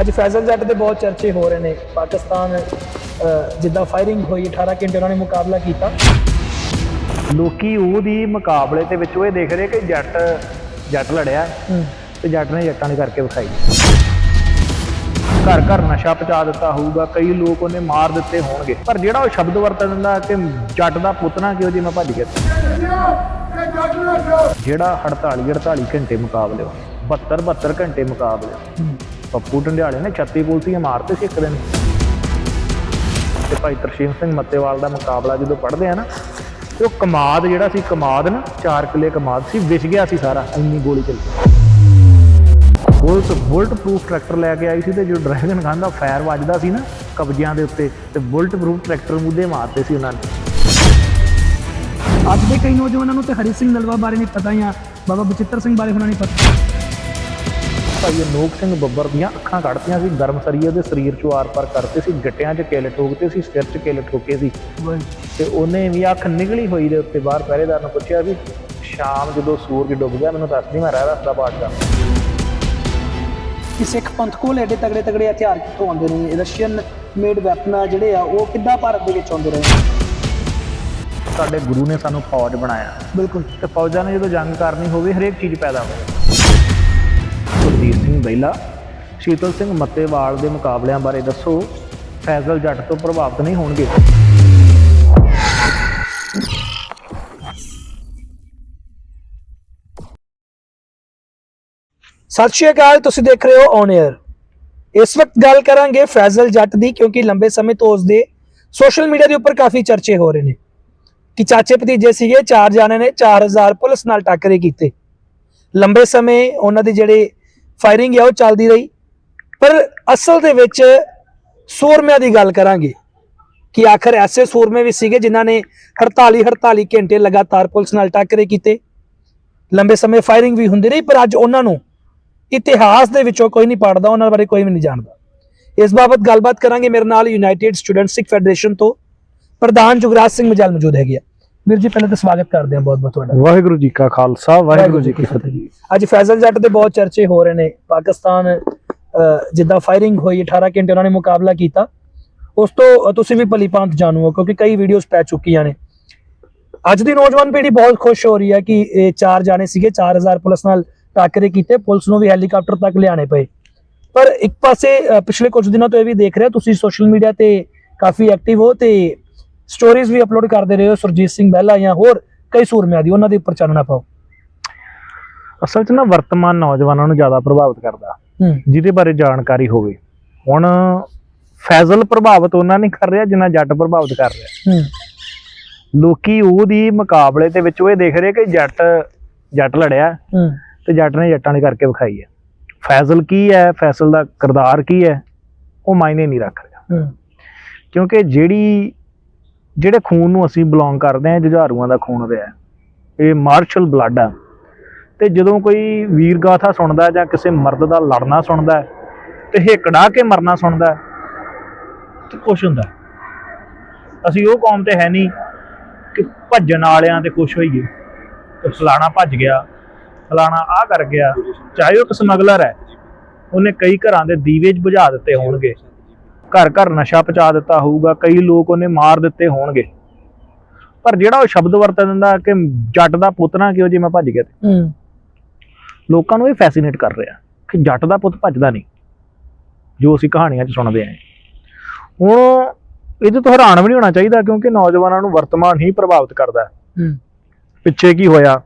ਅੱਜ ਫੈਜ਼ਲ ਜੱਟ ਦੇ ਬਹੁਤ ਚਰਚੇ ਹੋ ਰਹੇ ਨੇ। ਪਾਕਿਸਤਾਨ ਜਿੱਦਾਂ ਫਾਇਰਿੰਗ ਹੋਈ 18 ਘੰਟੇ ਉਹਨਾਂ ਨੇ ਮੁਕਾਬਲਾ ਕੀਤਾ। ਲੋਕੀ ਉਹਦੀ ਮੁਕਾਬਲੇ ਦੇ ਵਿੱਚ ਉਹ ਇਹ ਦੇਖ ਰਹੇ ਕਿ ਜੱਟ ਜੱਟ ਲੜਿਆ ਤੇ ਜੱਟ ਨੇ ਜੱਟਾਂ ਦੀ ਕਰਕੇ ਵਿਖਾਈ। ਘਰ ਘਰ ਨਸ਼ਾ ਪਚਾ ਦਿੱਤਾ ਹੋਊਗਾ ਕਈ ਲੋਕ ਉਹਨੇ ਮਾਰ ਦਿੱਤੇ ਹੋਣਗੇ। ਪਰ ਜਿਹੜਾ ਉਹ ਸ਼ਬਦ ਵਰਤ ਦਿੰਦਾ ਕਿ ਜੱਟ ਦਾ ਪੁੱਤ ਨਾ ਕਿਉਂ ਜੀ ਮੈਂ ਭੱਜ ਗਿਆ। ਜਿਹੜਾ 48 48 ਘੰਟੇ ਮੁਕਾਬਲੇ ਹੋਏ 72 72 ਘੰਟੇ ਮੁਕਾਬਲੇ ਪੱਪੂ ਢੰਡਿਆਲੇ ਨੇ 36 ਪੁਲਸੀਆਂ ਮਾਰਤੇ ਸੀ ਇੱਕ ਦਿਨ। ਤੇ ਭਾਈ ਤਰਸ਼ੀਮ ਸਿੰਘ ਮੱਤੇਵਾਲ ਦਾ ਮੁਕਾਬਲਾ ਜਦੋਂ ਪੜ੍ਹਦੇ ਆ ਨਾ ਤੇ ਉਹ ਕਮਾਦ ਜਿਹੜਾ ਸੀ ਕਮਾਦ ਨਾ 4 ਕਿੱਲੇ ਕਮਾਦ ਸੀ ਵਿਛ ਗਿਆ ਸੀ ਸਾਰਾ ਇੰਨੀ ਗੋਲੀ ਚੱਲੀ। ਬੁਲਟ ਬੁਲਟ ਪ੍ਰੂਫ ਟਰੈਕਟਰ ਲੈ ਕੇ ਆਈ ਸੀ ਤੇ ਜੋ ਡਰੈਗਨ ਗਨ ਦਾ ਫਾਇਰ ਵੱਜਦਾ ਸੀ ਨਾ ਕਬਜ਼ਿਆਂ ਦੇ ਉੱਤੇ ਤੇ ਬੁਲਟ ਪ੍ਰੂਫ ਟਰੈਕਟਰ ਮੁੱਦੇ ਮਾਰਦੇ ਸੀ ਉਹਨਾਂ ਨੇ। ਅੱਜ ਦੇ ਕਈ ਨੌਜਵਾਨਾਂ ਨੂੰ ਤੇ ਹਰੀ ਸਿੰਘ ਨਲਵਾ ਬਾਰੇ ਨਹੀਂ ਪਤਾ ਜਾਂ ਬਾਬਾ ਬਚਿੱਤਰ ਸਿੰਘ ਬਾਰੇ ਉਹਨਾਂ ਨਹੀਂ ਪਤਾ। ਭਾਈ ਅਨੋਖ ਸਿੰਘ ਬੱਬਰ ਦੀਆਂ ਅੱਖਾਂ ਕੱਢਤੀਆਂ ਸੀ ਗਰਮ ਸਰੀਏ ਦੇ ਸਰੀਰ ਚੋਂ ਆਰ-ਪਾਰ ਕਰਤੇ ਸੀ ਗਿੱਟਿਆਂ 'ਚ ਕਿੱਲ ਠੋਕਤੇ ਸੀ ਸਿਰ 'ਚ ਕਿੱਲ ਠੋਕੇ ਸੀ। ਤੇ ਉਹਨੇ ਵੀ ਅੱਖ ਨਿਕਲੀ ਹੋਈ ਦੇ ਉੱਤੇ ਬਾਹਰ ਪਹਿਰੇਦਾਰ ਨੂੰ ਪੁੱਛਿਆ ਵੀ ਸ਼ਾਮ ਜਦੋਂ ਸੂਰਜ ਡੁੱਬ ਗਿਆ ਮੈਨੂੰ ਦੱਸ ਦੀ ਮੈਂ ਰਹਿ ਰਸਤਾ ਬਾਟਦਾ ਕਿ ਸਿੱਖ ਪੰਥ ਕੋਲ ਐਡੇ ਤਗੜੇ ਤਗੜੇ ਹਥਿਆਰ ਕਿੱਥੋਂ ਆਉਂਦੇ ਨੇ? ਰਸ਼ੀਅਨ ਮੇਡ ਵੈਪਨ ਜਿਹੜੇ ਆ ਉਹ ਕਿੱਦਾਂ ਭਾਰਤ ਦੇ ਵਿੱਚ ਆਉਂਦੇ ਰਹੇ ਸਾਡੇ ਗੁਰੂ ਨੇ ਸਾਨੂੰ ਫੌਜ ਬਣਾਇਆ। ਬਿਲਕੁਲ। ਤੇ ਫੌਜਾਂ ਨੇ ਜਦੋਂ ਜੰਗ ਕਰਨੀ ਹੋਵੇ ਹਰੇਕ ਚੀਜ਼ ਪੈਦਾ ਹੋਵੇ। ਗੁਰਦੀਪ ਸਿੰਘ ਬੈਲਾ ਸ਼ੀਤਲ ਸਿੰਘ ਮੱਤੇਵਾਲ ਦੇ ਮੁਕਾਬਲਿਆਂ ਬਾਰੇ ਦੱਸੋ ਫੈਜ਼ਲ ਜੱਟ ਤੋਂ ਪ੍ਰਭਾਵਿਤ ਨਹੀਂ ਹੋਣਗੇ। ਸਤਿ ਸ਼੍ਰੀ ਅਕਾਲ ਤੁਸੀਂ ਦੇਖ ਰਹੇ ਹੋ ਔਨ 에ਅਰ ਇਸ ਵਕਤ ਗੱਲ ਕਰਾਂਗੇ ਫੈਜ਼ਲ ਜੱਟ ਦੀ ਕਿਉਂਕਿ ਲੰਬੇ ਸਮੇਂ ਤੋਂ ਉਸ ਦੇ ਸੋਸ਼ਲ ਮੀਡੀਆ ਦੇ ਉੱਪਰ ਕਾਫੀ ਚਰਚੇ ਹੋ ਰਹੇ ਨੇ। ਕਿ ਚਾਚੇ ਭਤੀਜੇ ਸੀਗੇ, ਚਾਰ ਜਾਣੇ ਨੇ 4000 ਪੁਲਿਸ ਨਾਲ ਟੱਕਰੇ ਕੀਤੇ। ਲੰਬੇ ਸਮੇਂ ਉਹਨਾਂ ਦੀ ਜਿਹੜੇ ਫਾਇਰਿੰਗ ਹੈ ਉਹ ਚੱਲਦੀ ਰਹੀ। ਪਰ ਅਸਲ ਦੇ ਵਿੱਚ ਸੂਰਮਿਆਂ ਦੀ ਗੱਲ ਕਰਾਂਗੇ ਕਿ ਆਖਰ ਐਸੇ ਸੂਰਮੇ ਵੀ ਸੀਗੇ ਜਿਨ੍ਹਾਂ ਨੇ 48 48 ਘੰਟੇ ਲਗਾਤਾਰ ਪੁਲਿਸ ਨਾਲ ਟੱਕਰੇ ਕੀਤੇ। ਲੰਬੇ ਸਮੇਂ ਫਾਇਰਿੰਗ ਵੀ ਹੁੰਦੀ ਰਹੀ, ਪਰ ਅੱਜ ਉਹਨਾਂ ਨੂੰ ਇਤਿਹਾਸ ਦੇ ਵਿੱਚੋਂ ਕੋਈ ਨਹੀਂ ਪੜਦਾ, ਉਹਨਾਂ ਬਾਰੇ ਕੋਈ ਵੀ ਨਹੀਂ ਜਾਣਦਾ। ਇਸ ਬਾਬਤ ਗੱਲਬਾਤ ਕਰਾਂਗੇ। ਮੇਰੇ ਨਾਲ ਯੂਨਾਈਟਿਡ ਸਟੂਡੈਂਟ ਸਿੱਖ ਫੈਡਰੇਸ਼ਨ ਤੋਂ ਪ੍ਰਧਾਨ ਜੁਗਰਾਜ ਸਿੰਘ ਮਜਲ ਮੌਜੂਦ ਹੈਗੇ ਆ। ਵੀਰ ਜੀ ਪਹਿਲਾਂ ਤਾਂ ਸਵਾਗਤ ਕਰਦੇ ਹਾਂ ਬਹੁਤ ਬਹੁਤ ਤੁਹਾਡਾ। ਵਾਹਿਗੁਰੂ ਜੀ ਕਾ ਖਾਲਸਾ ਵਾਹਿਗੁਰੂ ਜੀ ਕੀ ਫਤਿਹ। ਅੱਜ ਫੈਜ਼ਲ ਜੱਟ ਦੇ ਬਹੁਤ ਚਰਚੇ ਹੋ ਰਹੇ ਨੇ। ਪਾਕਿਸਤਾਨ ਜਿੱਦਾਂ ਫਾਇਰਿੰਗ ਹੋਈ 18 ਘੰਟੇ ਉਹਨਾਂ ਨੇ ਮੁਕਾਬਲਾ ਕੀਤਾ। ਉਸ ਤੋਂ ਤੁਸੀਂ ਵੀ ਭਲੀ ਭਾਂਤ ਜਾਣੂ ਹੋ ਕਿਉਂਕਿ ਕਈ ਵੀਡੀਓਜ਼ ਪੈ ਚੁੱਕੀਆਂ ਨੇ। ਅੱਜ ਦੀ ਨੌਜਵਾਨ ਪੀੜ੍ਹੀ ਬਹੁਤ ਖੁਸ਼ ਹੋ ਰਹੀ ਹੈ ਕਿ ਇਹ ਚਾਰ ਜਾਣੇ ਸੀਗੇ 4000 ਪੁਲਿਸ ਨਾਲ ਟੱਕਰੇ ਕੀਤੇ ਪੁਲਿਸ ਨੂੰ ਵੀ ਹੈਲੀਕਾਪਟਰ ਤੱਕ ਲਿਆਣੇ ਪਏ। ਪਰ ਇੱਕ ਪਾਸੇ ਪਿਛਲੇ ਕੁਝ ਦਿਨਾਂ ਤੋਂ ਇਹ ਵੀ ਦੇਖ ਰਿਹਾ ਤੁਸੀਂ ਸੋਸ਼ਲ ਮੀਡੀਆ ਤੇ ਕਾਫੀ ਐਕਟਿਵ ਹੋ ਤੇ ਸਟੋਰੀਜ਼ ਵੀ ਅਪਲੋਡ ਕਰਦੇ ਰਹੇ ਹੋ ਸੁਰਜੀਤ ਸਿੰਘ ਬਹਿਲਾ ਜਾਂ ਹੋਰ ਕਈ ਸੂਰਮਿਆਂ ਦੀ ਉਹਨਾਂ ਦੇ ਉੱਪਰ ਚਾਨਣਾ ਪਾਓ। ਅਸਲ 'ਚ ਨਾ ਵਰਤਮਾਨ ਨੌਜਵਾਨਾਂ ਨੂੰ ਜ਼ਿਆਦਾ ਪ੍ਰਭਾਵਿਤ ਕਰਦਾ। ਜਿਹਦੇ ਬਾਰੇ ਜਾਣਕਾਰੀ ਹੋਵੇ। ਹੁਣ ਫੈਜ਼ਲ ਪ੍ਰਭਾਵਿਤ ਉਹਨਾਂ ਨਹੀਂ ਕਰ ਰਿਹਾ ਜਿੰਨਾ ਜੱਟ ਪ੍ਰਭਾਵਿਤ ਕਰ ਰਿਹਾ। ਲੋਕੀ ਉਹਦੀ ਮੁਕਾਬਲੇ ਦੇ ਵਿੱਚ ਉਹ ਇਹ ਦੇਖ ਰਹੇ ਕਿ ਜੱਟ ਜੱਟ ਲੜਿਆ। ਤੇ ਜੱਟ ਨੇ ਜੱਟਾਂ ਦੀ ਕਰਕੇ ਵਿਖਾਈ ਹੈ। ਫੈਜ਼ਲ ਕੀ ਹੈ? ਫੈਜ਼ਲ ਦਾ ਕਿਰਦਾਰ ਕੀ ਹੈ? ਉਹ ਮਾਇਨੇ ਨਹੀਂ ਰੱਖ ਰਿਹਾ। ਕਿਉਂਕਿ ਜਿਹੜੀ ਜਿਹੜੇ ਖੂਨ ਨੂੰ ਅਸੀਂ ਬਿਲੋਂਗ ਕਰਦੇ ਹਾਂ ਜੁਝਾਰੂਆਂ ਦਾ ਖੂਨ ਰਿਹਾ ਇਹ ਮਾਰਸ਼ਲ ਬਲੱਡ ਆ। ਤੇ ਜਦੋਂ ਕੋਈ ਵੀਰ ਗਾਥਾ ਸੁਣਦਾ ਜਾਂ ਕਿਸੇ ਮਰਦ ਦਾ ਲੜਨਾ ਸੁਣਦਾ ਹੈ, ਤੇ ਹਿੱਕੜਾ ਕੇ ਮਰਨਾ ਸੁਣਦਾ ਹੈ, ਤੇ ਕੁਛ ਹੁੰਦਾ ਅਸੀਂ ਉਹ ਕੌਮ ਤੇ ਹੈ ਨਹੀਂ ਕਿ ਭੱਜਣ ਵਾਲਿਆਂ ਤੇ ਕੁਛ ਹੋਈਏ। ਕਿ ਫਲਾਣਾ ਭੱਜ ਗਿਆ ਫਲਾਣਾ ਆ ਕਰ ਗਿਆ ਚਾਹੇ ਉਹ ਇੱਕ ਸਮਗਲਰ ਹੈ ਉਹਨੇ ਕਈ ਘਰਾਂ ਦੇ ਦੀਵੇ ਬੁਝਾ ਦਿੱਤੇ ਹੋਣਗੇ। ਘਰ ਘਰ ਨਸ਼ਾ ਪਚਾ ਦਿੱਤਾ ਹੋਊਗਾ ਕਈ ਲੋਕ ਉਹਨੇ ਮਾਰ ਦਿੱਤੇ ਹੋਣਗੇ। ਪਰ ਜਿਹੜਾ ਉਹ ਸ਼ਬਦ ਵਰਤ ਦਿੰਦਾ ਕਿ ਜੱਟ ਦਾ ਪੁੱਤ ਨਾ ਕਿਉਂ ਜੇ ਮੈਂ ਭੱਜ ਗਿਆ ਤੇ। ਲੋਕਾਂ ਨੂੰ ਇਹ ਫੈਸੀਨੇਟ ਕਰ ਰਿਹਾ ਕਿ ਜੱਟ ਦਾ ਪੁੱਤ ਭੱਜਦਾ ਨਹੀਂ ਜੋ ਅਸੀਂ ਕਹਾਣੀਆਂ 'ਚ ਸੁਣਦੇ ਆਏ ਹੁਣ ਇਹਦੇ ਤੋਂ ਹੈਰਾਨ ਵੀ ਨਹੀਂ ਹੋਣਾ ਚਾਹੀਦਾ ਕਿਉਂਕਿ ਨੌਜਵਾਨਾਂ ਨੂੰ ਵਰਤਮਾਨ ਹੀ ਪ੍ਰਭਾਵਿਤ ਕਰਦਾ ਹੂੰ। ਪਿੱਛੇ ਕੀ ਹੋਇਆ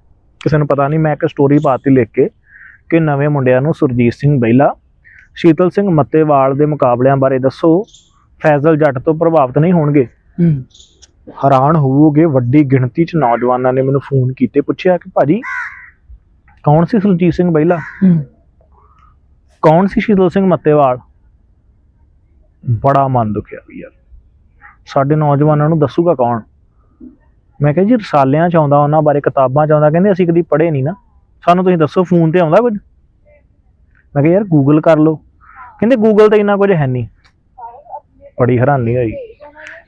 ਕਿਸੇ ਨੂੰ ਪਤਾ ਨਹੀਂ ਮੈਂ ਇੱਕ ਸਟੋਰੀ ਪਾਤੀ ਲਿਖ ਕੇ ਕਿ ਨਵੇਂ ਮੁੰਡਿਆਂ ਨੂੰ ਸੁਰਜੀਤ ਸਿੰਘ ਬੈਲਾ ਸ਼ੀਤਲ ਸਿੰਘ ਮੱਤੇਵਾਲ ਦੇ ਮੁਕਾਬਲਿਆਂ ਬਾਰੇ ਦੱਸੋ ਫੈਜ਼ਲ ਜੱਟ ਤੋਂ ਪ੍ਰਭਾਵਿਤ ਨਹੀਂ ਹੋਣਗੇ? ਹੈਰਾਨ ਹੋਵੋਗੇ ਵੱਡੀ ਗਿਣਤੀ 'ਚ ਨੌਜਵਾਨਾਂ ਨੇ ਮੈਨੂੰ ਫੋਨ ਕੀਤੇ ਪੁੱਛਿਆ ਕਿ ਭਾਜੀ ਕੌਣ ਸੀ ਸੁਰਜੀਤ ਸਿੰਘ ਹੂੰ। ਕੌਣ ਸੀ ਸ਼ੀਤਲ ਸਿੰਘ ਮੱਤੇਵਾਲ? ਬੜਾ ਮਨ ਦੁਖਿਆ ਵੀ ਯਾਰ। ਸਾਡੇ ਨੌਜਵਾਨਾਂ ਨੂੰ ਦੱਸੂਗਾ ਕੌਣ? ਮੈਂ ਕਿਹਾ ਜੀ ਰਸਾਲਿਆਂ ਚ ਆਉਂਦਾ ਉਹਨਾਂ ਬਾਰੇ ਕਿਤਾਬਾਂ ਚ ਆਉਂਦਾ ਕਹਿੰਦੇ ਅਸੀਂ ਕਦੀ ਪੜ੍ਹੇ ਨਹੀਂ ਨਾ। ਸਾਨੂੰ ਤੁਸੀਂ ਦੱਸੋ ਫੋਨ ਤੇ ਆਉਂਦਾ ਕੁਝ? ਮੈਂ ਕਿਹਾ ਯਾਰ ਗੂਗਲ ਕਰ ਲਓ। ਕਹਿੰਦੇ ਗੂਗਲ ਤੇ ਇੰਨਾ ਕੁਝ ਹੈ ਨਹੀਂ। ਬੜੀ ਹੈਰਾਨੀ ਹੋਈ।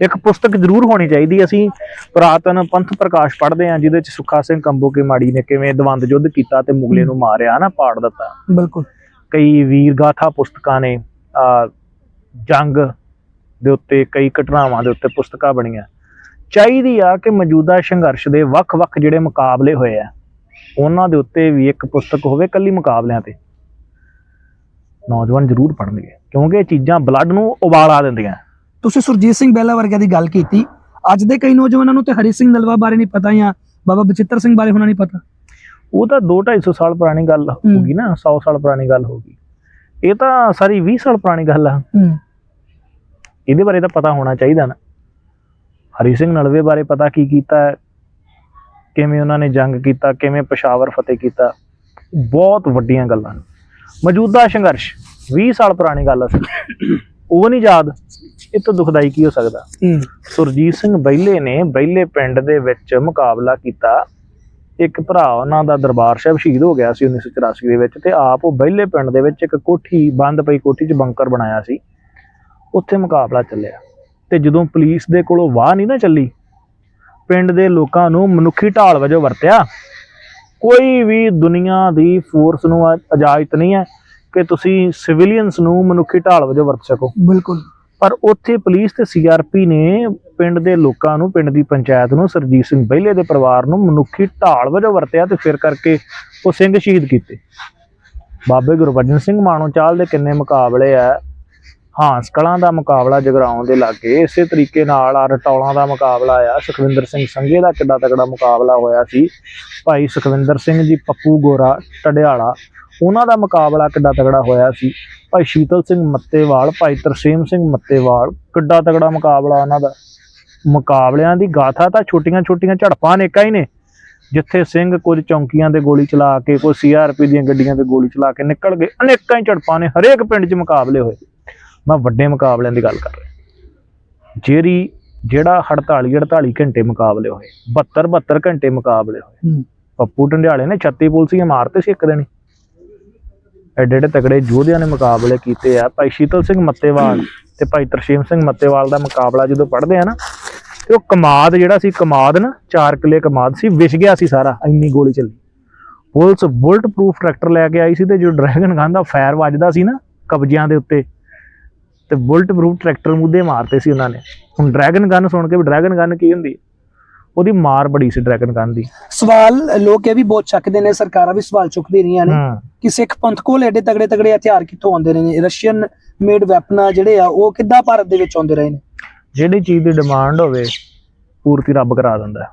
ਇੱਕ ਪੁਸਤਕ ਜ਼ਰੂਰ ਹੋਣੀ ਚਾਹੀਦੀ ਅਸੀਂ ਪੁਰਾਤਨ ਪੰਥ ਪ੍ਰਕਾਸ਼ ਪੜ੍ਹਦੇ ਹਾਂ ਜਿਹਦੇ ਚ ਸੁੱਖਾ ਸਿੰਘ ਕੰਬੋਕੇ ਮਾੜੀ ਨੇ ਕਿਵੇਂ ਦਵੰਦ ਯੁੱਧ ਕੀਤਾ ਤੇ ਮੁਗਲੇ ਨੂੰ ਮਾਰਿਆ ਨਾ ਪਾੜ ਦਿੱਤਾ। ਬਿਲਕੁਲ। ਕਈ ਵੀਰ ਗਾਥਾ ਪੁਸਤਕਾਂ ਨੇ ਆ ਜੰਗ ਦੇ ਉੱਤੇ ਕਈ ਘਟਨਾਵਾਂ ਦੇ ਉੱਤੇ ਪੁਸਤਕਾਂ ਬਣੀਆਂ। ਚਾਹੀਦੀ ਆ ਕਿ ਮੌਜੂਦਾ ਸੰਘਰਸ਼ ਦੇ ਵੱਖ-ਵੱਖ ਜਿਹੜੇ ਮੁਕਾਬਲੇ ਹੋਏ ਆ ਉਹਨਾਂ ਦੇ ਉੱਤੇ ਵੀ ਇੱਕ ਪੁਸਤਕ ਹੋਵੇ ਕੱਲੀ ਮੁਕਾਬਲਿਆਂ ਤੇ। ਨੌਜਵਾਨ ਜ਼ਰੂਰ ਪੜ੍ਹਨਗੇ ਕਿਉਂਕਿ ਇਹ ਚੀਜ਼ਾਂ ਬਲੱਡ ਨੂੰ ਉਬਾਲਾ ਦਿੰਦੀਆਂ। ਤੁਸੀਂ ਸੁਰਜੀਤ ਸਿੰਘ ਬਹਿਲਾ ਵਰਗਿਆਂ ਦੀ ਗੱਲ ਕੀਤੀ ਅੱਜ ਦੇ ਕਈ ਨੌਜਵਾਨਾਂ ਨੂੰ ਤੇ ਹਰੀ ਸਿੰਘ ਨਲਵਾ ਬਾਰੇ ਨਹੀਂ ਪਤਾ ਜਾਂ ਬਾਬਾ ਬਚਿੱਤਰ ਸਿੰਘ ਬਾਰੇ ਹੋਣਾ ਨਹੀਂ ਪਤਾ। ਉਹ ਤਾਂ 2-250 ਸਾਲ ਪੁਰਾਣੀ ਗੱਲ ਹੋਗੀ ਨਾ 100 ਸਾਲ ਪੁਰਾਣੀ ਗੱਲ ਹੋਗੀ ਇਹ ਤਾਂ ਸਾਰੀ 20 ਸਾਲ ਪੁਰਾਣੀ ਗੱਲ ਆ। ਇਹਦੇ ਬਾਰੇ ਤਾਂ ਪਤਾ ਹੋਣਾ ਚਾਹੀਦਾ ਨਾ। ਹਰੀ ਸਿੰਘ ਨਲਵੇ ਬਾਰੇ ਪਤਾ ਕੀ ਕੀਤਾ ਕਿਵੇਂ ਉਹਨਾਂ ਨੇ ਜੰਗ ਕੀਤਾ ਕਿਵੇਂ ਪਸ਼ਾਵਰ ਫਤਿਹ ਕੀਤਾ। ਬਹੁਤ ਵੱਡੀਆਂ ਗੱਲਾਂ ਨੇ। ਮੌਜੂਦਾ ਸੰਘਰਸ਼ 20 ਸਾਲ ਪੁਰਾਣੀ ਗੱਲ ਸੀ ਉਹ ਨਹੀਂ ਯਾਦ ਇਹ ਤੋਂ ਦੁਖਦਾਈ ਕੀ ਹੋ ਸਕਦਾ? ਹੂੰ। ਸੁਰਜੀਤ ਸਿੰਘ ਬੈਲੇ ਨੇ ਬੈਲੇ ਪਿੰਡ ਦੇ ਵਿੱਚ ਮੁਕਾਬਲਾ ਕੀਤਾ। ਇੱਕ ਭਰਾ ਉਹਨਾਂ ਦਾ ਦਰਬਾਰ ਸਾਹਿਬ ਸ਼ਹੀਦ ਹੋ ਗਿਆ ਸੀ 1984 ਦੇ ਵਿੱਚ ਤੇ ਆਪ ਉਹ ਬੈਲੇ ਪਿੰਡ ਦੇ ਵਿੱਚ ਇੱਕ ਕੋਠੀ ਬੰਦ ਪਈ ਕੋਠੀ 'ਚ ਬੰਕਰ ਬਣਾਇਆ ਸੀ। ਉੱਥੇ ਮੁਕਾਬਲਾ ਚੱਲਿਆ। ਤੇ ਜਦੋਂ ਪੁਲਿਸ ਦੇ ਕੋਲੋਂ ਵਾਹ ਨਹੀਂ ਨਾ ਚੱਲੀ ਪਿੰਡ ਦੇ ਲੋਕਾਂ ਨੂੰ ਮਨੁੱਖੀ ਢਾਲ ਵਜੋਂ ਵਰਤਿਆ ਕੋਈ ਵੀ ਦੁਨੀਆ ਦੀ ਫੋਰਸ ਨੂੰ ਇਜਾਜ਼ਤ ਨਹੀਂ ਹੈ ਕਿ ਤੁਸੀਂ ਸਿਵਿਲੀਅਨਸ ਨੂੰ ਮਨੁੱਖੀ ਢਾਲ ਵਜੋਂ ਵਰਤ ਸਕੋ। ਬਿਲਕੁਲ। ਪਰ ਉੱਥੇ ਪੁਲਿਸ ਤੇ ਸੀਆਰਪੀ ਨੇ ਪਿੰਡ ਦੇ ਲੋਕਾਂ ਨੂੰ ਪਿੰਡ ਦੀ ਪੰਚਾਇਤ ਨੂੰ ਸਰਜੀਤ ਸਿੰਘ ਬਹਿਲੇ ਦੇ ਪਰਿਵਾਰ ਨੂੰ ਮਨੁੱਖੀ ਢਾਲ ਵਜੋਂ ਵਰਤਿਆ ਤੇ ਫਿਰ ਕਰਕੇ ਉਹ ਸਿੰਘ ਸ਼ਹੀਦ ਕੀਤੇ। ਬਾਬੇ ਗੁਰਬਚਨ ਸਿੰਘ ਮਾਣੋ ਚਾਲ ਦੇ ਕਿੰਨੇ ਮੁਕਾਬਲੇ ਆ ਹਾਂਸ ਕਲਾਂ ਦਾ ਮੁਕਾਬਲਾ ਜਗਰਾਉਂ ਦੇ ਲਾਗੇ, ਇਸੇ ਤਰੀਕੇ ਨਾਲ ਆ ਰਟੌਲਾਂ ਦਾ ਮੁਕਾਬਲਾ ਆ ਸੁਖਵਿੰਦਰ ਸਿੰਘ ਸੰਘੇ ਦਾ ਕਿੱਡਾ ਤਕੜਾ ਮੁਕਾਬਲਾ ਹੋਇਆ ਸੀ। ਭਾਈ ਸੁਖਵਿੰਦਰ ਸਿੰਘ ਜੀ, ਪੱਪੂ ਗੋਰਾ, ਟਡਿਆਲਾ, ਉਹਨਾਂ ਦਾ ਮੁਕਾਬਲਾ ਕਿੱਡਾ ਤਗੜਾ ਹੋਇਆ ਸੀ। ਭਾਈ ਸ਼ੀਤਲ ਸਿੰਘ ਮੱਤੇਵਾਲ, ਭਾਈ ਤਰਸੇਮ ਸਿੰਘ ਮੱਤੇਵਾਲ, ਕਿੱਡਾ ਤਗੜਾ ਮੁਕਾਬਲਾ ਉਹਨਾਂ ਦਾ। ਮੁਕਾਬਲਿਆਂ ਦੀ ਗਾਥਾ ਤਾਂ ਛੋਟੀਆਂ-ਛੋਟੀਆਂ ਝੜਪਾਂ ਨੇ ਹੀ ਨੇ। ਜਿੱਥੇ ਸਿੰਘ ਕੁਝ ਚੌਂਕੀਆਂ ਤੇ ਗੋਲੀ ਚਲਾ ਕੇ ਕੋਈ ਸੀਆਰਪੀ ਦੀਆਂ ਗੱਡੀਆਂ ਤੇ ਗੋਲੀ ਚਲਾ ਕੇ ਨਿਕਲ ਗਏ। ਅਨੇਕਾਂ ਹੀ ਝੜਪਾਂ ਨੇ, ਹਰੇਕ ਪਿੰਡ 'ਚ ਮੁਕਾਬਲੇ ਹੋਏ। ਮੈਂ ਵੱਡੇ ਮੁਕਾਬਲਿਆਂ ਦੀ ਗੱਲ ਕਰ ਰਿਹਾ। ਜਿਹੜੀ ਜਿਹੜਾ 48 48 ਘੰਟੇ ਮੁਕਾਬਲੇ ਹੋਏ 72 72 ਘੰਟੇ ਮੁਕਾਬਲੇ ਹੋਏ। ਪੱਪੂ ਢੰਡਿਆਲੇ ਨੇ 36 ਪੁਲਸੀਆਂ ਮਾਰਤੇ ਸੀ ਇੱਕ ਦਿਨ ਐਡੇ ਐਡੇ ਤਗੜੇ ਯੋਧਿਆਂ ਨੇ ਮੁਕਾਬਲੇ ਕੀਤੇ ਆ। ਭਾਈ ਸ਼ੀਤਲ ਸਿੰਘ ਮੱਤੇਵਾਲ ਤੇ ਭਾਈ ਤਰਸ਼ੀਮ ਸਿੰਘ ਮੱਤੇਵਾਲ ਦਾ ਮੁਕਾਬਲਾ ਜਦੋਂ ਪੜ੍ਹਦੇ ਆ ਨਾ ਤੇ ਉਹ ਕਮਾਦ ਜਿਹੜਾ ਸੀ ਕਮਾਦ ਨਾ ਚਾਰ ਕਿਲੇ ਕਮਾਦ ਸੀ ਵਿਛ ਗਿਆ ਸੀ ਸਾਰਾ ਇੰਨੀ ਗੋਲੀ ਚੱਲੀ। ਪੁਲਿਸ ਬੁਲਟ ਪ੍ਰੂਫ ਟਰੈਕਟਰ ਲੈ ਕੇ ਆਈ ਸੀ ਤੇ ਜੋ ਡਰੈਗਨ ਗਨ ਦਾ ਫਾਇਰ ਵੱਜਦਾ ਸੀ ਨਾ ਕਬਜ਼ਿਆਂ ਦੇ ਉੱਤੇ ਤੇ ਬੁਲਟ ਪ੍ਰੂਫ ਟਰੈਕਟਰ ਮੁੱਦੇ ਮਾਰਤੇ ਸੀ ਉਹਨਾਂ ਨੇ। ਹੁਣ ਡਰੈਗਨ ਗਨ ਸੁਣ ਕੇ ਵੀ ਡਰੈਗਨ ਗਨ ਕੀ ਹੁੰਦੀ? ਉਹਦੀ ਮਾਰ ਬੜੀ ਸੀ ਡਰੈਗਨ ਗਨ ਦੀ। ਸਵਾਲ ਲੋਕ ਇਹ ਵੀ ਬਹੁਤ ਚੱਕਦੇ ਨੇ ਸਰਕਾਰਾਂ ਵੀ ਸਵਾਲ ਚੁੱਕਦੇ ਰਹੀਆਂ ਨੇ ਕਿ ਸਿੱਖ ਪੰਥ ਕੋਲ ਐਡੇ ਤਗੜੇ ਤਗੜੇ ਹਥਿਆਰ ਕਿੱਥੋਂ ਆਉਂਦੇ ਨੇ? ਰਸ਼ੀਅਨ ਮੇਡ ਵੈਪਨਾਂ ਜਿਹੜੇ ਆ ਉਹ ਕਿੱਦਾਂ ਭਾਰਤ ਦੇ ਵਿੱਚ ਆਉਂਦੇ ਰਹੇ ਨੇ? ਜਿਹੜੀ ਚੀਜ਼ ਦੀ ਡਿਮਾਂਡ ਹੋਵੇ ਪੂਰਤੀ ਰੱਬ ਕਰਾ ਦਿੰਦਾ।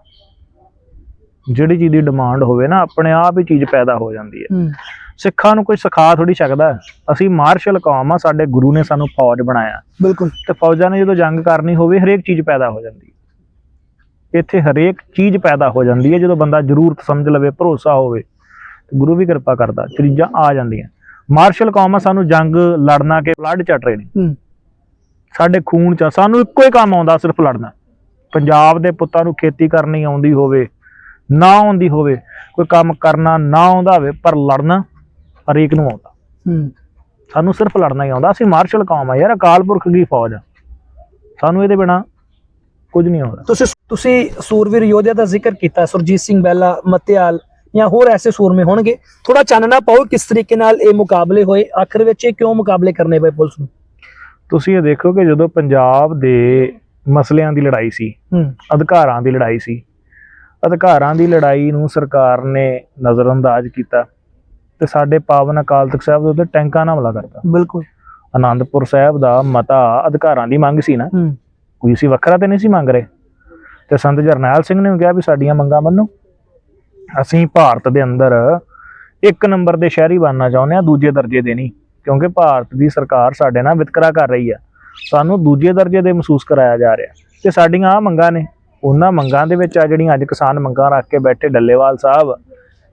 ਜਿਹੜੀ ਚੀਜ਼ ਦੀ ਡਿਮਾਂਡ ਹੋਵੇ ਨਾ ਆਪਣੇ ਆਪ ਹੀ ਚੀਜ਼ ਪੈਦਾ ਹੋ ਜਾਂਦੀ ਹੂੰ। ਸਿੱਖਾਂ ਨੂੰ ਕੋਈ ਸਿਖਾ ਥੋੜੀ ਸਕਦਾ। ਅਸੀਂ ਮਾਰਸ਼ਲ ਕੌਮ ਆ ਸਾਡੇ ਗੁਰੂ ਨੇ ਸਾਨੂੰ ਫੌਜ ਬਣਾਇਆ। ਬਿਲਕੁਲ। ਤੇ ਫੌਜਾਂ ਨੇ ਜਦੋਂ ਜੰਗ ਕਰਨੀ ਹੋਵੇ ਹਰੇਕ ਚੀਜ਼ ਪੈਦਾ ਹੋ ਜਾਂਦੀ ਹੈ। ਇੱਥੇ ਹਰੇਕ ਚੀਜ਼ ਪੈਦਾ ਹੋ ਜਾਂਦੀ ਹੈ ਜਦੋਂ ਬੰਦਾ ਜ਼ਰੂਰਤ ਸਮਝ ਲਵੇ ਭਰੋਸਾ ਹੋਵੇ ਤੇ ਗੁਰੂ ਵੀ ਕਿਰਪਾ ਕਰਦਾ ਚੀਜ਼ਾਂ ਆ ਜਾਂਦੀਆਂ। ਮਾਰਸ਼ਲ ਕੌਮ ਆ ਸਾਨੂੰ ਜੰਗ ਲੜਨਾ ਕੇ ਬਲੱਡ ਚਟ ਰਹੇ ਨੇ। ਸਾਡੇ ਖੂਨ ਚ। ਸਾਨੂੰ ਇੱਕੋ ਹੀ ਕੰਮ ਆਉਂਦਾ ਸਿਰਫ ਲੜਨਾ। ਪੰਜਾਬ ਦੇ ਪੁੱਤਾਂ ਨੂੰ ਖੇਤੀ ਕਰਨੀ ਆਉਂਦੀ ਹੋਵੇ ਨਾ ਆਉਂਦੀ ਹੋਵੇ ਕੋਈ ਕੰਮ ਕਰਨਾ ਨਾ ਆਉਂਦਾ ਹੋਵੇ ਪਰ ਲੜਨਾ ਹਰੇਕ ਨੂੰ ਆਉਂਦਾ। ਹੂੰ। ਸਾਨੂੰ ਸਿਰਫ ਲੜਨਾ ਹੀ ਆਉਂਦਾ। ਅਸੀਂ ਮਾਰਸ਼ਲ ਕੌਮ ਆ ਯਾਰ ਅਕਾਲ ਪੁਰਖ ਦੀ ਫੌਜ ਆ। ਸਾਨੂੰ ਇਹਦੇ ਬਿਨਾ ਕੁਝ ਨਹੀਂ ਆਉਂਦਾ। ਤੁਸੀਂ ਤੁਸੀਂ ਸੂਰਵੀਰ ਯੋਧਿਆਂ ਦਾ ਜ਼ਿਕਰ ਕੀਤਾ ਸੁਰਜੀਤ ਸਿੰਘ ਬੈਲਾ ਮਤਿਆਲ ਜਾਂ ਹੋਰ ਐਸੇ ਸੂਰਮੇ ਹੋਣਗੇ। ਥੋੜਾ ਚਾਨਣਾ ਪਾਓ ਕਿਸ ਤਰੀਕੇ ਨਾਲ ਇਹ ਮੁਕਾਬਲੇ ਹੋਏ। ਆਖਰ ਵਿੱਚ ਇਹ ਕਿਉਂ ਮੁਕਾਬਲੇ ਕਰਨੇ ਪਏ ਪੁਲਿਸ ਨੂੰ? ਤੁਸੀਂ ਇਹ ਦੇਖੋ ਕਿ ਜਦੋਂ ਪੰਜਾਬ ਦੇ ਮਸਲਿਆਂ ਦੀ ਲੜਾਈ ਸੀ ਅਧਿਕਾਰਾਂ ਦੀ ਲੜਾਈ ਸੀ ਅਧਿਕਾਰਾਂ ਦੀ ਲੜਾਈ ਨੂੰ ਸਰਕਾਰ ਨੇ ਨਜ਼ਰਅੰਦਾਜ਼ ਕੀਤਾ। ਤੇ ਸਾਡੇ ਪਾਵਨ ਅਕਾਲ ਤਖਤ ਸਾਹਿਬ ਦੇ ਉੱਤੇ ਟੈਂਕਾਂ ਨਾਲ ਹਮਲਾ ਕਰਤਾ। ਬਿਲਕੁਲ। ਆਨੰਦਪੁਰ ਸਾਹਿਬ ਦਾ ਮਤਾ ਅਧਿਕਾਰਾਂ ਦੀ ਮੰਗ ਸੀ ਨਾ ਕੋਈ ਸੀ ਵੱਖਰਾ ਤੇ ਨਹੀਂ ਸੀ ਮੰਗ ਰਹੇ। ਤੇ ਸੰਤ ਜਰਨੈਲ ਸਿੰਘ ਨੇ ਕਿਹਾ ਵੀ ਸਾਡੀਆਂ ਮੰਗਾਂ ਮੰਨੋ। ਅਸੀਂ ਭਾਰਤ ਦੇ ਅੰਦਰ ਇੱਕ ਨੰਬਰ ਦੇ ਸ਼ਹਿਰੀ ਬਣਨਾ ਚਾਹੁੰਦੇ ਆ ਦੂਜੇ ਦਰਜੇ ਦੇ ਨਹੀਂ। ਕਿਉਂਕਿ ਭਾਰਤ ਦੀ ਸਰਕਾਰ ਸਾਡੇ ਨਾਲ ਵਿਤਕਰਾ ਕਰ ਰਹੀ ਆ। ਸਾਨੂੰ ਦੂਜੇ ਦਰਜੇ ਦੇ ਮਹਿਸੂਸ ਕਰਾਇਆ ਜਾ ਰਿਹਾ। ਤੇ ਸਾਡੀਆਂ ਆ ਮੰਗਾਂ ਨੇ। ਉਹਨਾਂ ਮੰਗਾਂ ਦੇ ਵਿੱਚ ਆ ਜਿਹੜੀਆਂ ਅੱਜ ਕਿਸਾਨ ਮੰਗਾਂ ਰੱਖ ਕੇ ਬੈਠੇ ਡੱਲੇਵਾਲ ਸਾਹਿਬ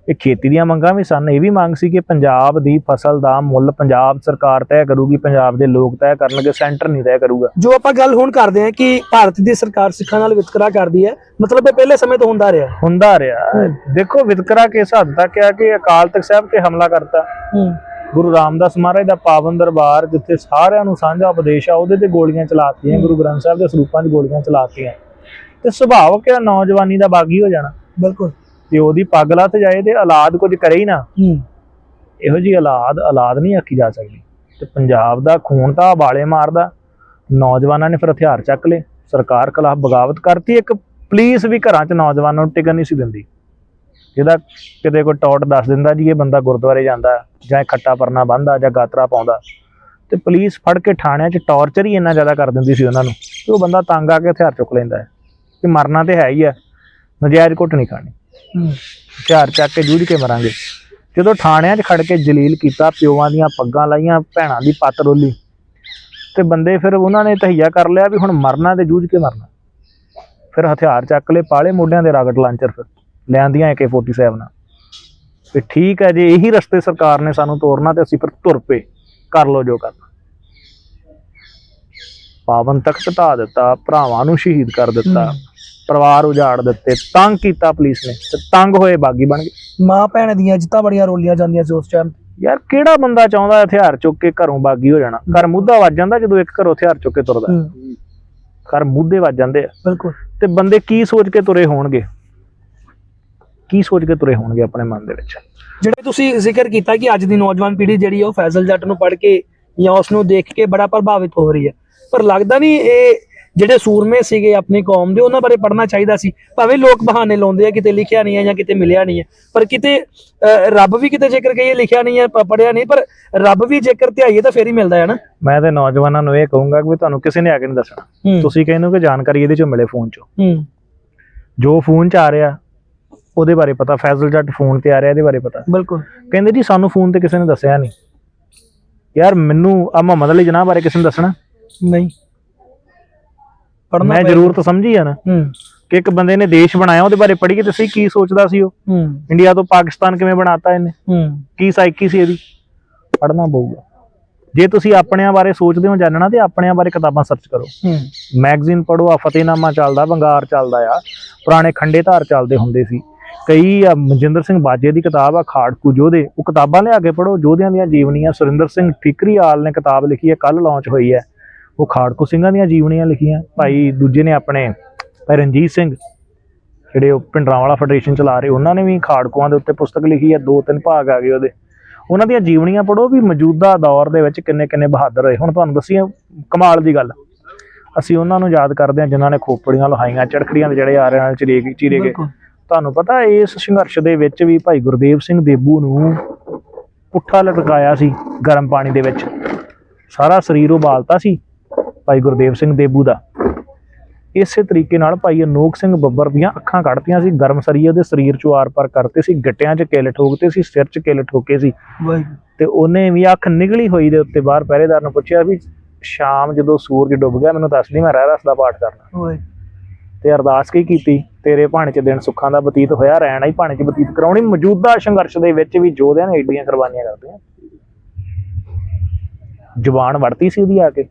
ਇਹ ਖੇਤੀ ਦੀਆਂ ਮੰਗਾਂ ਵੀ ਸਨ। ਇਹ ਵੀ ਮੰਗ ਸੀ ਕਿ ਪੰਜਾਬ ਦੀ ਫਸਲ ਦਾ ਮੁੱਲ ਪੰਜਾਬ ਸਰਕਾਰ ਤੈਅ ਕਰੂਗੀ ਪੰਜਾਬ ਦੇ ਲੋਕ ਤੈਅ ਕਰਨਗੇ ਸੈਂਟਰ ਨਹੀਂ ਤੈਅ ਕਰੂਗਾ। ਜੋ ਆਪਾਂ ਗੱਲ ਹੁਣ ਕਰਦੇ ਹਾਂ ਕਿ ਭਾਰਤ ਦੀ ਸਰਕਾਰ ਸਿੱਖਾਂ ਨਾਲ ਵਿਤਕਰਾ ਕਰਦੀ ਹੈ ਮਤਲਬ ਇਹ ਪਹਿਲੇ ਸਮੇਂ ਤੋਂ ਹੁੰਦਾ ਰਿਹਾ। ਹੁੰਦਾ ਰਿਹਾ। ਦੇਖੋ ਵਿਤਕਰਾ ਕਿਸ ਹੱਦ ਤੱਕ ਆ ਕਿ ਅਕਾਲ ਤਖਤ ਸਾਹਿਬ ਤੇ ਹਮਲਾ ਕਰਤਾ। ਗੁਰੂ ਰਾਮਦਾਸ ਮਹਾਰਾਜ ਦਾ ਪਾਵਨ ਦਰਬਾਰ ਜਿੱਥੇ ਸਾਰਿਆਂ ਨੂੰ ਸਾਂਝਾ ਉਪਦੇਸ਼ ਆ ਉਹਦੇ ਤੇ ਗੋਲੀਆਂ ਚਲਾਤੀਆਂ ਗੁਰੂ ਗ੍ਰੰਥ ਸਾਹਿਬ ਦੇ ਸਰੂਪਾਂ 'ਚ ਗੋਲੀਆਂ ਚਲਾਤੀਆਂ। ਤੇ ਸੁਭਾਵਕ ਹੈ ਨੌਜਵਾਨੀ ਦਾ ਬਾਗੀ ਹੋ ਜਾਣਾ। ਬਿਲਕੁਲ। ਤੇ ਉਹਦੀ ਪੱਗ ਲੱਥ ਜਾਏ ਤੇ ਔਲਾਦ ਕੁਝ ਕਰੇ ਹੀ ਨਾ। ਹੂੰ। ਇਹੋ ਜੀ ਔਲਾਦ ਔਲਾਦ ਨਹੀਂ ਆਖੀ ਜਾ ਸਕਦੀ। ਤੇ ਪੰਜਾਬ ਦਾ ਖੂਨ ਤਾਂ ਬਾਲੇ ਮਾਰਦਾ। ਨੌਜਵਾਨਾਂ ਨੇ ਫਿਰ ਹਥਿਆਰ ਚੱਕ ਲਏ। ਸਰਕਾਰ ਖਿਲਾਫ ਬਗਾਵਤ ਕਰਤੀ। ਇੱਕ ਪੁਲਿਸ ਵੀ ਘਰਾਂ 'ਚ ਨੌਜਵਾਨਾਂ ਨੂੰ ਟਿਕਣ ਨਹੀਂ ਸੀ ਦਿੰਦੀ। ਜਿਹਦਾ ਕਿਤੇ ਕੋਈ ਟੌਟ ਦੱਸ ਦਿੰਦਾ ਜੀ ਇਹ ਬੰਦਾ ਗੁਰਦੁਆਰੇ ਜਾਂਦਾ ਜਾਂ ਖੱਟਾ ਪਰਨਾ ਬੰਨਦਾ ਜਾਂ ਗਾਤਰਾ ਪਾਉਂਦਾ। ਤੇ ਪੁਲਿਸ ਫੜ ਕੇ ਥਾਣਿਆਂ 'ਚ ਟੌਰਚਰ ਹੀ ਇੰਨਾ ਜ਼ਿਆਦਾ ਕਰ ਦਿੰਦੀ ਸੀ ਉਹਨਾਂ ਨੂੰ ਕਿ ਉਹ ਬੰਦਾ ਤੰਗ ਆ ਕੇ ਹਥਿਆਰ ਚੁੱਕ ਲੈਂਦਾ ਹੈ। ਕਿ ਮਰਨਾ ਤੇ ਹੈ ਹੀ ਹੈ। ਨਜਾਇਜ਼ ਘੁੱਟ ਨਹੀਂ ਖਾਣੀ। ਹਥਿਆਰ ਚੱਕ ਕੇ ਜੂਝ ਕੇ ਮਰਾਂਗੇ। ਜਦੋਂ ਥਾਣਿਆਂ 'ਚ ਖੜ ਕੇ ਜਲੀਲ ਕੀਤਾ ਪਿਓਾਂ ਦੀਆਂ ਪੱਗਾਂ ਲਾਈਆਂ, ਭੈਣਾਂ ਦੀ ਪੱਤ ਰੋਲੀ, ਤੇ ਬੰਦੇ ਫਿਰ ਉਹਨਾਂ ਨੇ ਤਹਈਆ ਕਰ ਲਿਆ ਵੀ ਹੁਣ ਮਰਨਾ ਤੇ ਜੂਝ ਕੇ ਮਰਨਾ। ਫਿਰ ਹਥਿਆਰ ਚੱਕ ਲਏ, ਪਾਲੇ ਮੋਢਿਆਂ ਦੇ ਰਾਗਟ ਲਾਂਚਰ ਫਿਰ, ਲਿਆਂਦੀਆਂ AK47 ਨਾਲ। ਵੀ ਠੀਕ ਹੈ ਜੇ, ਇਹੀ ਰਸਤੇ ਸਰਕਾਰ ਨੇ ਸਾਨੂੰ ਤੋਰਨਾ ਤੇ ਅਸੀਂ ਫਿਰ ਤੁਰ ਪਏ। ਕਰ ਲੋ ਜੋ ਕਰਨਾ। ਪਾਵਨ ਤਖਤ ਢਾ ਦਿੱਤਾ, ਭਰਾਵਾਂ ਨੂੰ ਸ਼ਹੀਦ ਕਰ ਦਿੱਤਾ। ਪਰਿਵਾਰ ਉਜਾੜ ਦਿੱਤੇ ਤੰਗ ਕੀਤਾ ਪੁਲਿਸ ਨੇ ਤੇ ਤੰਗ ਹੋਏ ਬਾਗੀ ਬਣ ਗਏ। ਮਾਂ ਭੈਣ ਦੀਆਂ ਜਿੱਤਾਂ ਬੜੀਆਂ ਰੋਲੀਆਂ ਜਾਂਦੀਆਂ ਸੀ ਉਸ ਟਾਈਮ ਯਾਰ ਕਿਹੜਾ ਬੰਦਾ ਚਾਹੁੰਦਾ ਹਥਿਆਰ ਚੁੱਕ ਕੇ ਘਰੋਂ ਬਾਗੀ ਹੋ ਜਾਣਾ? ਘਰ ਮੁੱਦਾ ਵੱਜ ਜਾਂਦਾ ਜਦੋਂ ਇੱਕ ਘਰੋਂ ਹਥਿਆਰ ਚੁੱਕ ਕੇ ਤੁਰਦਾ ਘਰ ਮੁੱਦੇ ਵੱਜ ਜਾਂਦੇ ਆ। ਬਿਲਕੁਲ। ਤੇ ਬੰਦੇ ਕੀ ਸੋਚ ਕੇ ਤੁਰੇ ਹੋਣਗੇ? ਕੀ ਸੋਚ ਕੇ ਤੁਰੇ ਹੋਣਗੇ ਆਪਣੇ ਮਨ ਦੇ ਵਿੱਚ? ਜਿਹੜੇ ਤੁਸੀਂ ਜ਼ਿਕਰ ਕੀਤਾ ਕਿ ਅੱਜ ਦੀ ਨੌਜਵਾਨ ਪੀੜ੍ਹੀ ਜਿਹੜੀ ਉਹ ਫੈਜ਼ਲ ਜੱਟ ਨੂੰ ਪੜ੍ਹ ਕੇ ਜਾਂ ਉਸ ਨੂੰ ਦੇਖ ਕੇ ਬੜਾ ਪ੍ਰਭਾਵਿਤ ਹੋ ਰਹੀ ਹੈ। ਪਰ ਲੱਗਦਾ ਨਹੀਂ ਇਹ ਜਿਹੜੇ ਸੂਰਮੇ ਸੀਗੇ ਆਪਣੀ ਕੌਮ ਦੇ ਉਹਨਾਂ ਬਾਰੇ ਪੜ੍ਹਨਾ ਚਾਹੀਦਾ ਸੀ। ਭਾਵੇਂ ਲੋਕ ਬਹਾਨੇ ਲਾਉਂਦੇ ਆ ਕਿਤੇ ਲਿਖਿਆ ਨਹੀਂ ਹੈ ਜਾਂ ਕਿਤੇ ਮਿਲਿਆ ਨਹੀਂ ਹੈ। ਪਰ ਕਿਤੇ ਰੱਬ ਵੀ ਕਿਤੇ ਜੇਕਰ ਕਹੀਏ ਲਿਖਿਆ ਨਹੀਂ ਹੈ ਪ- ਪੜ੍ਹਿਆ ਨਹੀਂ ਪਰ ਰੱਬ ਵੀ ਜੇਕਰ ਧਿਆਈਏ ਤਾਂ ਫੇਰ ਹੀ ਮਿਲਦਾ ਹੈ ਨਾ। ਮੈਂ ਤੇ ਨੌਜਵਾਨਾਂ ਨੂੰ ਇਹ ਕਹੂੰਗਾ ਕਿ ਤੁਹਾਨੂੰ ਕਿਸੇ ਨੇ ਆ ਕੇ ਨਹੀਂ ਦੱਸਣਾ। ਤੁਸੀਂ ਕਹਿੰਦੇ ਹੋ ਕਿ ਜਾਣਕਾਰੀ ਇਹਦੇ ਚੋਂ ਮਿਲੇ ਫੋਨ ਚੋਂ। ਜੋ ਫੋਨ 'ਚ ਆ ਰਿਹਾ ਉਹਦੇ ਬਾਰੇ ਪਤਾ ਫੈਜ਼ਲ ਜੱਟ ਫੋਨ ਤੇ ਆ ਰਿਹਾ ਇਹਦੇ ਬਾਰੇ ਪਤਾ। ਬਿਲਕੁਲ। ਕਹਿੰਦੇ ਜੀ ਸਾਨੂੰ ਫੋਨ ਤੇ ਕਿਸੇ ਨੇ ਦੱਸਿਆ ਨਹੀਂ। ਯਾਰ ਮੈਨੂੰ ਆ ਮੁਹੰਮਦ ਅਲੀ ਜਨਾਹ ਬਾਰੇ ਕਿਸੇ ਨੇ ਦੱਸਣਾ? ਨਹੀਂ। ਪੜ੍ਹਨਾ ਮੈਂ। ਜ਼ਰੂਰਤ ਸਮਝੀ ਆ ਨਾ ਹੂੰ। ਕਿ ਇੱਕ ਬੰਦੇ ਨੇ ਦੇਸ਼ ਬਣਾਇਆ ਉਹਦੇ ਬਾਰੇ ਪੜ੍ਹੀਏ ਤੇ ਸਹੀ ਕੀ ਸੋਚਦਾ ਸੀ ਉਹ? ਹੂੰ। ਇੰਡੀਆ ਤੋਂ ਪਾਕਿਸਤਾਨ ਕਿਵੇਂ ਬਣਾਤਾ ਇਹਨੇ? ਹੂੰ। ਕੀ ਸਾਈਕੀ ਸੀ ਇਹਦੀ? ਪੜ੍ਹਨਾ ਪਊਗਾ। ਜੇ ਤੁਸੀਂ ਆਪਣਿਆਂ ਬਾਰੇ ਸੋਚਦੇ ਹੋ ਜਾਣਨਾ ਤੇ ਆਪਣਿਆਂ ਬਾਰੇ ਕਿਤਾਬਾਂ ਸਰਚ ਕਰੋ। ਹੂੰ। ਮੈਗਜ਼ੀਨ ਪੜੋ ਆ ਫਤਿਹਨਾਮਾ ਚੱਲਦਾ ਬੰਗਾਰ ਚੱਲਦਾ ਆ। ਪੁਰਾਣੇ ਖੰਡੇ ਧਾਰ ਚੱਲਦੇ ਹੁੰਦੇ ਸੀ। ਕਈ ਆ ਮਨਜਿੰਦਰ ਸਿੰਘ ਬਾਜੇ ਦੀ ਕਿਤਾਬ ਆ ਖਾੜਕੂ ਯੋਧੇ ਉਹ ਕਿਤਾਬਾਂ ਲਿਆ ਕੇ ਪੜੋ ਯੋਧਿਆਂ ਦੀਆਂ ਜੀਵਨੀਆਂ ਸੁਰਿੰਦਰ ਸਿੰਘ ਠੀਕਰੀਵਾਲ ਨੇ ਕਿਤਾਬ ਲਿਖੀ ਹੈ ਕੱਲ ਲਾਂਚ ਹੋਈ ਹੈ। ਉਹ ਖਾੜਕੂ ਸਿੰਘਾਂ ਦੀਆਂ ਜੀਵਨੀਆਂ ਲਿਖੀਆਂ। ਭਾਈ ਦੂਜੇ ਨੇ ਆਪਣੇ ਭਾਈ ਰਣਜੀਤ ਸਿੰਘ ਜਿਹੜੇ ਉਹ ਪਿੰਡਰਾਂ ਵਾਲਾ ਫੈਡਰੇਸ਼ਨ ਚਲਾ ਰਹੇ ਉਹਨਾਂ ਨੇ ਵੀ ਖਾੜਕੂਆਂ ਦੇ ਉੱਤੇ ਪੁਸਤਕ ਲਿਖੀ ਹੈ ਦੋ ਤਿੰਨ ਭਾਗ ਆ ਗਏ ਉਹਦੇ। ਉਹਨਾਂ ਦੀਆਂ ਜੀਵਨੀਆਂ ਪੜੋ ਵੀ ਮੌਜੂਦਾ ਦੌਰ ਦੇ ਵਿੱਚ ਕਿੰਨੇ ਕਿੰਨੇ ਬਹਾਦਰ ਹੋਏ ਹੁਣ ਤੁਹਾਨੂੰ ਦੱਸੀਏ ਕਮਾਲ ਦੀ ਗੱਲ। ਅਸੀਂ ਉਹਨਾਂ ਨੂੰ ਯਾਦ ਕਰਦੇ ਹਾਂ ਜਿਨ੍ਹਾਂ ਨੇ ਖੋਪੜੀਆਂ ਲਹਾਈਆਂ ਚੜਖੜੀਆਂ ਦੇ ਜਿਹੜੇ ਆ ਰਹੇ ਨਾਲ ਚੀਰੇ ਗਏ। ਚੀਰੇ ਗਏ ਤੁਹਾਨੂੰ ਪਤਾ ਇਸ ਸੰਘਰਸ਼ ਦੇ ਵਿੱਚ ਵੀ ਭਾਈ ਗੁਰਦੇਵ ਸਿੰਘ ਦੇਬੂ ਨੂੰ ਪੁੱਠਾ ਲਟਕਾਇਆ ਸੀ ਗਰਮ ਪਾਣੀ ਦੇ ਵਿੱਚ। ਸਾਰਾ ਸਰੀਰ ਉਬਾਲਤਾ ਸੀ। ਭਾਈ ਗੁਰਦੇਵ ਸਿੰਘ ਦੇਬੂ ਦਾ। ਇਸੇ ਤਰੀਕੇ ਨਾਲ ਭਾਈ ਅਨੋਖ ਸਿੰਘ ਬੱਬਰ ਦੀਆਂ ਅੱਖਾਂ ਕੱਢਤੀਆਂ ਸੀ ਗਰਮ ਸਰੀਏ ਦੇ ਸਰੀਰ ਚੋਂ ਆਰ-ਪਾਰ ਕਰਤੇ ਸੀ ਗਿੱਟਿਆਂ 'ਚ ਕਿੱਲ ਠੋਕਤੇ ਸੀ ਸਿਰ 'ਚ ਕਿੱਲ ਠੋਕੇ ਸੀ। ਤੇ ਉਹਨੇ ਵੀ ਅੱਖ ਨਿਗਲੀ ਹੋਈ ਦੇ ਉੱਤੇ ਬਾਹਰ ਪਹਿਰੇਦਾਰ ਨੂੰ ਪੁੱਛਿਆ ਵੀ ਸ਼ਾਮ ਜਦੋਂ ਸੂਰਜ ਡੁੱਬ ਗਿਆ ਮੈਨੂੰ ਦੱਸ ਦੀ ਮੈਂ ਰਹਿ ਰਸ ਦਾ ਪਾਠ ਕਰਨਾ। ਤੇ ਅਰਦਾਸ ਕੀ ਕੀਤੀ? ਤੇਰੇ ਭਾਣੇ ਚ ਦਿਨ ਸੁੱਖਾਂ ਦਾ ਬਤੀਤ ਹੋਇਆ ਰਹਿਣਾ ਹੀ ਭਾਣੇ ਚ ਬਤੀਤ ਕਰਾਉਣੀ। ਮੌਜੂਦਾ ਸੰਘਰਸ਼ ਦੇ ਵਿੱਚ ਵੀ ਯੋਧਿਆਂ ਨੇ ਏਡੀਆਂ ਕੁਰਬਾਨੀਆਂ ਕਰਦੇ ਆ ਜ਼ੁਬਾਨ ਵੜਤੀ ਸੀ ਉਹਦੀ ਆ ਕੇ।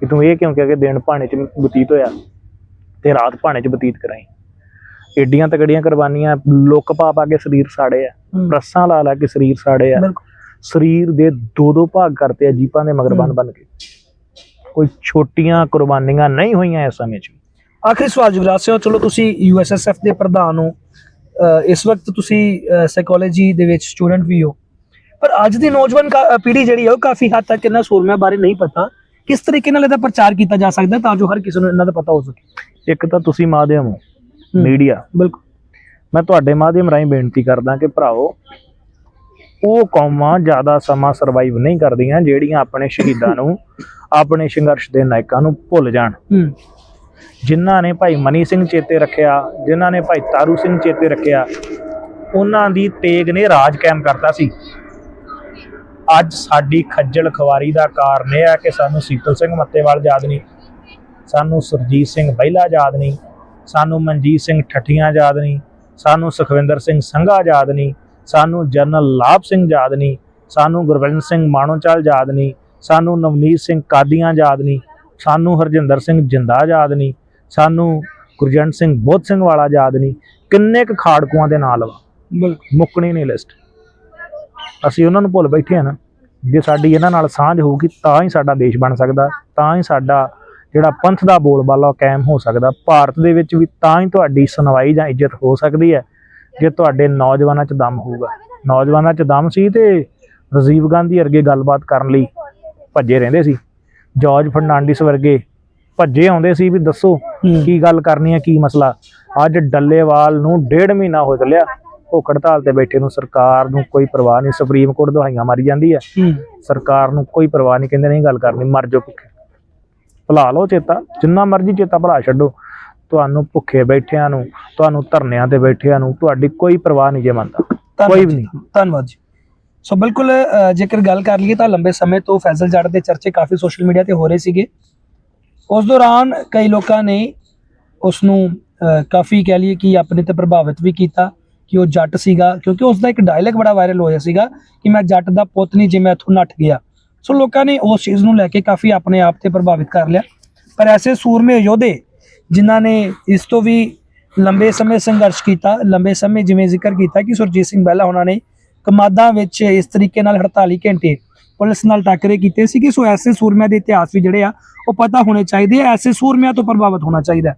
ਕਿ ਤੂੰ ਇਹ ਕਿਉਂ ਕਿਹਾ ਕਿ ਦਿਨ ਭਾਣੇ ਚ ਬਤੀਤ ਹੋਇਆ ਤੇ ਰਾਤ ਭਾਣੇ ਚ ਬਤੀਤ ਕਰਾਈ? ਏਡੀਆਂ ਤਗੜੀਆਂ ਕੁਰਬਾਨੀਆਂ ਲੁੱਕ ਪਾ ਪਾ ਕੇ ਸਰੀਰ ਸਾੜੇ ਆ ਹੂੰ। ਰੱਸਾਂ ਲਾ ਲਾ ਕੇ ਸਰੀਰ ਸਾੜੇ ਆ। ਸਰੀਰ ਦੇ ਦੋ ਦੋ ਭਾਗ ਕਰਤੇ ਆ ਜੀਪਾਂ ਦੇ ਮਗਰ ਬਨ ਬਨ ਕੇ। ਕੋਈ ਛੋਟੀਆਂ ਕੁਰਬਾਨੀਆਂ ਨਹੀਂ ਹੋਈਆਂ ਇਸ ਸਮੇਂ 'ਚ। ਆਖਰੀ ਸਵਾਲ ਜੁਗਰਾਜ ਸਿੰਘ ਚਲੋ ਤੁਸੀਂ ਯੂਐਸਐਸਐਫ ਦੇ ਪ੍ਰਧਾਨ ਹੋ। ਇਸ ਵਕਤ ਤੁਸੀਂ ਸਾਈਕੋਲੋਜੀ ਦੇ ਵਿੱਚ ਸਟੂਡੈਂਟ ਵੀ ਹੋ। ਪਰ ਅੱਜ ਦੀ ਨੌਜਵਾਨ ਪੀੜ੍ਹੀ ਜਿਹੜੀ ਹੈ ਉਹ ਕਾਫੀ ਹੱਦ ਤੱਕ ਇਹਨਾਂ ਸੂਰਮਿਆਂ ਬਾਰੇ ਨਹੀਂ ਪਤਾ। ਕਿਸ ਤਰੀਕੇ ਨਾਲ ਇਹਦਾ ਪ੍ਰਚਾਰ ਕੀਤਾ ਜਾ ਸਕਦਾ ਤਾਂ ਜੋ ਹਰ ਕਿਸੇ ਨੂੰ ਇਹਨਾਂ ਦਾ ਪਤਾ ਹੋ ਸਕੇ? ਇੱਕ ਤਾਂ ਤੁਸੀਂ ਮਾਧਿਅਮ ਹੋ। ਮੀਡੀਆ। ਬਿਲਕੁਲ। ਮੈਂ ਤੁਹਾਡੇ ਮਾਧਿਅਮ ਰਾਹੀਂ ਬੇਨਤੀ ਕਰਦਾ ਕਿ ਭਰਾਓ ਉਹ ਕੌਮਾਂ ਜ਼ਿਆਦਾ ਸਮਾਂ ਸਰਵਾਈਵ ਨਹੀਂ ਕਰਦੀਆਂ ਜਿਹੜੀਆਂ ਆਪਣੇ ਸ਼ਹੀਦਾਂ ਨੂੰ ਆਪਣੇ ਸੰਘਰਸ਼ ਦੇ ਨਾਇਕਾਂ ਨੂੰ ਭੁੱਲ ਜਾਣ। ਜਿਨ੍ਹਾਂ ਨੇ ਭਾਈ ਮਨੀ ਸਿੰਘ ਚੇਤੇ ਰੱਖਿਆ ਜਿਨ੍ਹਾਂ ਨੇ ਭਾਈ ਤਾਰੂ ਸਿੰਘ ਚੇਤੇ ਰੱਖਿਆ ਉਹਨਾਂ ਦੀ ਤੇਗ ਨੇ ਰਾਜ ਕਾਇਮ ਕਰਤਾ ਸੀ। ਅੱਜ ਸਾਡੀ ਖੱਜਲ ਖਵਾਰੀ ਦਾ ਕਾਰਨ ਇਹ ਹੈ ਕਿ ਸਾਨੂੰ ਸੀਤਲ ਸਿੰਘ ਮੱਤੇਵਾਲ ਯਾਦ ਨਹੀਂ ਸਾਨੂੰ ਸੁਰਜੀਤ ਸਿੰਘ ਬਹਿਲਾ ਯਾਦ ਨਹੀਂ ਸਾਨੂੰ ਮਨਜੀਤ ਸਿੰਘ ਠੱਠੀਆਂ ਯਾਦ ਨਹੀਂ ਸਾਨੂੰ ਸੁਖਵਿੰਦਰ ਸਿੰਘ ਸੰਘਾ ਯਾਦ ਨਹੀਂ ਸਾਨੂੰ ਜਨਰਲ ਲਾਭ ਸਿੰਘ ਯਾਦ ਨਹੀਂ ਸਾਨੂੰ ਗੁਰਵਿੰਦਰ ਸਿੰਘ ਮਾਣੋਚਾਲ ਯਾਦ ਨਹੀਂ ਸਾਨੂੰ ਨਵਨੀਤ ਸਿੰਘ ਕਾਦੀਆਂ ਯਾਦ ਨਹੀਂ ਸਾਨੂੰ ਹਰਜਿੰਦਰ ਸਿੰਘ ਜਿੰਦਾ ਯਾਦ ਨਹੀਂ ਸਾਨੂੰ ਗੁਰਜੰਟ ਸਿੰਘ ਬੋਧ ਸਿੰਘ ਵਾਲਾ ਯਾਦ ਨਹੀਂ ਕਿੰਨੇ ਕੁ ਖਾੜਕੂਆਂ ਦੇ ਨਾਲ ਵਾ ਮੁੱਕਣੀ ਨਹੀਂ ਲਿਸਟ ਅਸੀਂ ਉਹਨਾਂ ਨੂੰ ਭੁੱਲ ਬੈਠੇ ਆ ਨਾ ਜੇ ਸਾਡੀ ਇਹਨਾਂ ਨਾਲ ਸਾਂਝ ਹੋਊਗੀ ਤਾਂ ਹੀ ਸਾਡਾ ਦੇਸ਼ ਬਣ ਸਕਦਾ ਤਾਂ ਹੀ ਸਾਡਾ ਜਿਹੜਾ ਪੰਥ ਦਾ ਬੋਲਬਾਲਾ ਕਾਇਮ ਹੋ ਸਕਦਾ ਭਾਰਤ ਦੇ ਵਿੱਚ ਵੀ ਤਾਂ ਹੀ ਤੁਹਾਡੀ ਸੁਣਵਾਈ ਜਾਂ ਇੱਜ਼ਤ ਹੋ ਸਕਦੀ ਹੈ ਜੇ ਤੁਹਾਡੇ ਨੌਜਵਾਨਾਂ 'ਚ ਦਮ ਹੋਊਗਾ। ਨੌਜਵਾਨਾਂ 'ਚ ਦਮ ਸੀ ਤੇ ਰਾਜੀਵ ਗਾਂਧੀ ਵਰਗੇ ਗੱਲਬਾਤ ਕਰਨ ਲਈ ਭੱਜੇ ਰਹਿੰਦੇ ਸੀ। ਜਾਰਜ ਫਰਨਾਂਡਿਸ ਵਰਗੇ ਭੱਜੇ ਆਉਂਦੇ ਸੀ ਵੀ ਦੱਸੋ। ਕੀ ਗੱਲ ਕਰਨੀ ਹੈ ਕੀ ਮਸਲਾ। ਅੱਜ ਡੱਲੇਵਾਲ ਨੂੰ ਡੇਢ ਮਹੀਨਾ ਹੋ ਚੱਲਿਆ ਭੁੱਖ ਹੜਤਾਲ ਤੇ ਬੈਠੇ ਨੂੰ ਸਰਕਾਰ ਨੂੰ ਕੋਈ ਪਰਵਾਹ ਨਹੀਂ ਸੁਪਰੀਮ ਕੋਰਟ ਦਵਾਈਆਂ ਮਾਰੀ ਜਾਂਦੀ ਹੈ। ਸਰਕਾਰ ਨੂੰ ਕੋਈ ਪਰਵਾਹ ਨਹੀਂ ਕਹਿੰਦੇ ਨਹੀਂ ਗੱਲ ਕਰਨੀ ਮਰ ਜਾਓ ਭੁੱਖੇ। ਭੁਲਾ ਲਓ ਚੇਤਾ ਜਿੰਨਾ ਮਰਜ਼ੀ ਚੇਤਾ ਭੁਲਾ ਛੱਡੋ। ਤੁਹਾਨੂੰ ਭੁੱਖੇ ਬੈਠਿਆਂ ਨੂੰ ਤੁਹਾਨੂੰ ਧਰਨਿਆਂ ਤੇ ਬੈਠਿਆਂ ਨੂੰ ਤੁਹਾਡੀ ਕੋਈ ਪਰਵਾਹ ਨਹੀਂ ਜੇ ਮੰਨਦਾ। ਕੋਈ ਵੀ ਨਹੀਂ। ਧੰਨਵਾਦ ਜੀ। ਸੋ ਬਿਲਕੁਲ ਜੇਕਰ ਗੱਲ ਕਰ ਲਈਏ ਤਾਂ ਲੰਬੇ ਸਮੇਂ ਤੋਂ ਫੈਜ਼ਲ ਜੱਟ ਦੇ ਚਰਚੇ ਕਾਫੀ ਸੋਸ਼ਲ ਮੀਡੀਆ ਤੇ ਹੋ ਰਹੇ ਸੀਗੇ। ਉਸ ਦੌਰਾਨ ਕਈ ਲੋਕਾਂ ਨੇ ਉਸ ਨੂੰ ਕਾਫੀ ਕਹਿ ਲਈਏ ਕਿ ਆਪਣੇ ਤੇ ਪ੍ਰਭਾਵਿਤ ਵੀ ਕੀਤਾ। ਕਿ ਉਹ ਜੱਟ ਸੀਗਾ, ਕਿਉਂਕਿ ਉਸ ਦਾ ਇੱਕ ਡਾਇਲੌਗ ਬੜਾ ਵਾਇਰਲ ਹੋਇਆ ਸੀਗਾ ਕਿ ਮੈਂ ਜੱਟ ਦਾ ਪੁੱਤ ਨਹੀਂ ਜੇ ਮੈਂ ਇੱਥੋਂ ਨੱਠ ਗਿਆ। ਸੋ ਲੋਕਾਂ ਨੇ ਉਸ ਚੀਜ਼ ਨੂੰ ਲੈ ਕੇ ਕਾਫੀ ਆਪਣੇ ਆਪ ਤੇ ਪ੍ਰਭਾਵਿਤ ਕਰ ਲਿਆ। ਪਰ ਐਸੇ ਸੂਰਮੇ ਯੋਧੇ ਜਿਨ੍ਹਾਂ ਨੇ ਇਸ ਤੋਂ ਵੀ ਲੰਬੇ ਸਮੇਂ ਸੰਘਰਸ਼ ਕੀਤਾ, ਲੰਬੇ ਸਮੇਂ ਜਿਵੇਂ ਜ਼ਿਕਰ ਕੀਤਾ ਕਿ ਸੁਰਜੀਤ ਸਿੰਘ ਬਹਿਲਾ ਉਹਨਾਂ ਨੇ ਕਮਾਦਾਂ ਵਿੱਚ ਇਸ ਤਰੀਕੇ ਨਾਲ 48 ਘੰਟੇ ਪੁਲਿਸ ਨਾਲ ਟੱਕਰੇ ਕੀਤੇ ਸੀ ਕਿ ਸੋ ਐਸੇ ਸੂਰਮਿਆਂ ਦੇ ਇਤਿਹਾਸ ਵੀ ਜਿਹੜੇ ਆ, ਉਹ ਪਤਾ ਹੋਣੇ ਚਾਹੀਦੇ ਆ, ਐਸੇ ਸੂਰਮਿਆਂ ਤੋਂ ਪ੍ਰਭਾਵਿਤ ਹੋਣਾ ਚਾਹੀਦਾ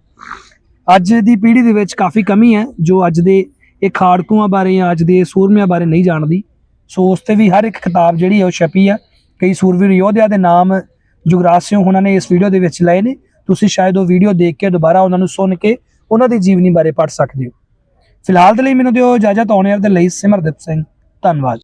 ਅੱਜ ਦੀ ਪੀੜ੍ਹੀ ਦੇ ਵਿੱਚ ਕਾਫੀ ਕਮੀ ਹੈ, ਜੋ ਅੱਜ ਦੇ ਇਹ ਖਾੜਕੂਆਂ ਬਾਰੇ ਜਾਂ ਅੱਜ ਦੇ ਸੂਰਮਿਆਂ ਬਾਰੇ ਨਹੀਂ ਜਾਣਦੀ। ਸੋ ਉਸ ਤੇ ਵੀ ਹਰ ਇੱਕ ਕਿਤਾਬ ਜਿਹੜੀ ਹੈ ਉਹ ਛਪੀ ਆ। ਕਈ ਸੂਰਵੀਰ ਯੋਧਿਆਂ ਦੇ ਨਾਮ ਜੁਗਰਾਜ ਸਿੰਘ ਉਹਨਾਂ ਨੇ ਇਸ ਵੀਡੀਓ ਦੇ ਵਿੱਚ ਲਏ ਨੇ। ਤੁਸੀਂ ਸ਼ਾਇਦ ਉਹ ਵੀਡੀਓ ਦੇਖ ਕੇ ਦੁਬਾਰਾ ਉਹਨਾਂ ਨੂੰ ਸੁਣ ਕੇ ਉਹਨਾਂ ਦੀ ਜੀਵਨੀ ਬਾਰੇ ਪੜ੍ਹ ਸਕਦੇ ਹੋ। ਫਿਲਹਾਲ ਦੇ ਲਈ ਮੈਨੂੰ ਦਿਓ ਇਜਾਜ਼ਤ, ਆਉਣੇ ਦੇ ਲਈ ਸਿਮਰਦੀਪ ਸਿੰਘ। ਧੰਨਵਾਦ।